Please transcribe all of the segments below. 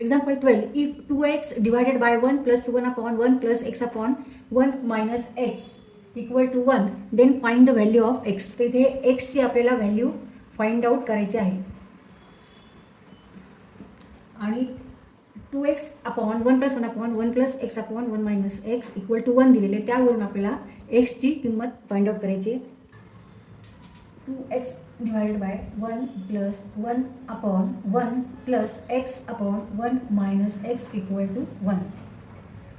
Example 12. If 2x divided by 1 plus 1 upon 1 plus x upon 1 minus x equal to 1, then find the value of x. तर इथे x ची आपल्याला value find out करायची आहे आणि two X upon one plus one upon one plus X upon one minus X equal to one दिलेले त्यावरून आपल्याला एक्सची किंमत फाइंड आउट करायची आहे two X divided by one plus one upon one plus X upon one minus X equal to one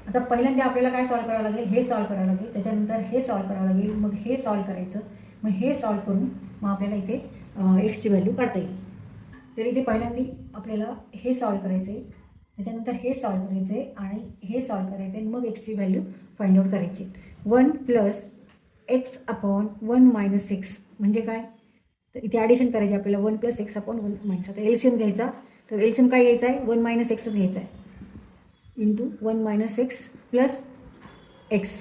आता पहिल्यांदा आपल्याला काय सॉल्व करावं लागेल? हे सॉल्व करावं लागेल. त्याच्यानंतर हे सॉल्व करावं लागेल. मग हे सॉल्व करायचं. मग हे सॉल्व करून मग आपल्याला इथे एक्सची व्हॅल्यू काढता येईल. तर इथे पहिल्यांदा आपल्याला हे सॉल्व करायचं आहे त्याच्यानंतर हे सॉल्व करायचं आहे आणि हे सॉल्व करायचं आहे मग एक्सची व्हॅल्यू फाइंड आउट करायची. One plus X upon one minus six म्हणजे काय? तर इथे ॲडिशन करायची आपल्याला. One plus X upon one minus आता एलसीएम घ्यायचा. तर एलसीएम काय घ्यायचा आहे? वन मायनस एक्सच घ्यायचा आहे. Into one minus X plus X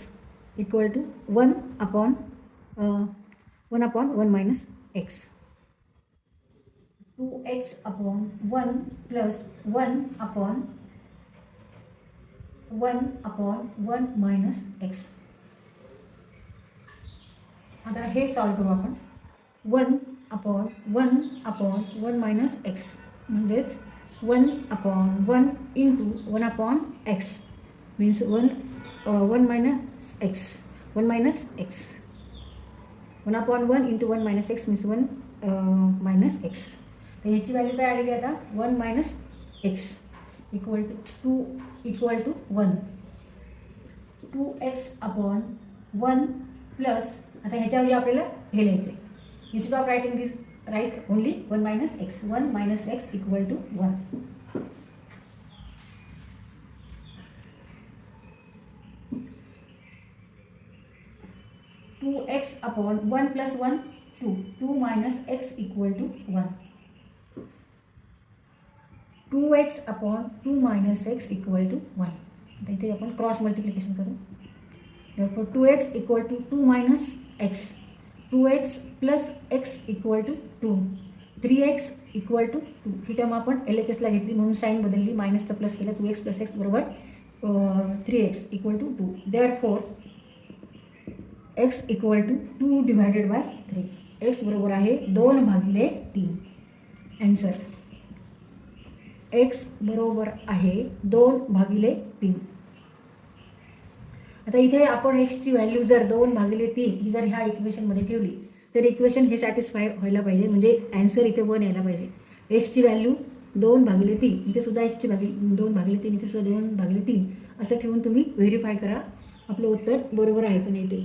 equal to one upon one upon one minus X two X upon one plus one upon one upon one minus X आता हे सॉल्व करू आपण. One upon one upon one minus X. म्हणजेच one upon one into one upon X. Means one one minus X. One minus X. One upon one into one minus X means one minus X. तर ह्याची value काय आलेली आहे आता? One minus X. Equal to two equal to one. Two X upon one plus आता ह्याच्याऐवजी आपल्याला हे लिहायचं आहे instead of writing this right only one minus X one minus X equal to one two X upon one plus one two two minus X equal to one two X upon two minus X equal to one आता इथे आपण cross multiplication करू. Therefore 2x equal to 2 minus x. 2x plus x equal to 2 3x equal to two he term आपण L H एसला घेतली म्हणून sign बदलली. मायनसचा प्लस केला टू एक्स प्लस एक्स बरोबर three X equal to two there four X equal to two divided by three X बरोबर आहे दोन भागिले तीन. अँसर एक्स बरोबर आहे दोन भागिले तीन. आता इथे आपण एक्सची व्हॅल्यू जर दोन भागिले तीन ही जर ह्या इक्वेशनमध्ये ठेवली तर इक्वेशन हे सॅटिस्फाय व्हायला पाहिजे. म्हणजे ॲन्सर इथे वन यायला पाहिजे. एक्सची व्हॅल्यू दोन भागिले तीन इथे सुद्धा एक्सची भागी दोन भागिले तीन इथे सुद्धा दोन भागिले तीन असं ठेवून तुम्ही व्हेरीफाय करा. आपलं उत्तर बरोबर आहे का नाही ते.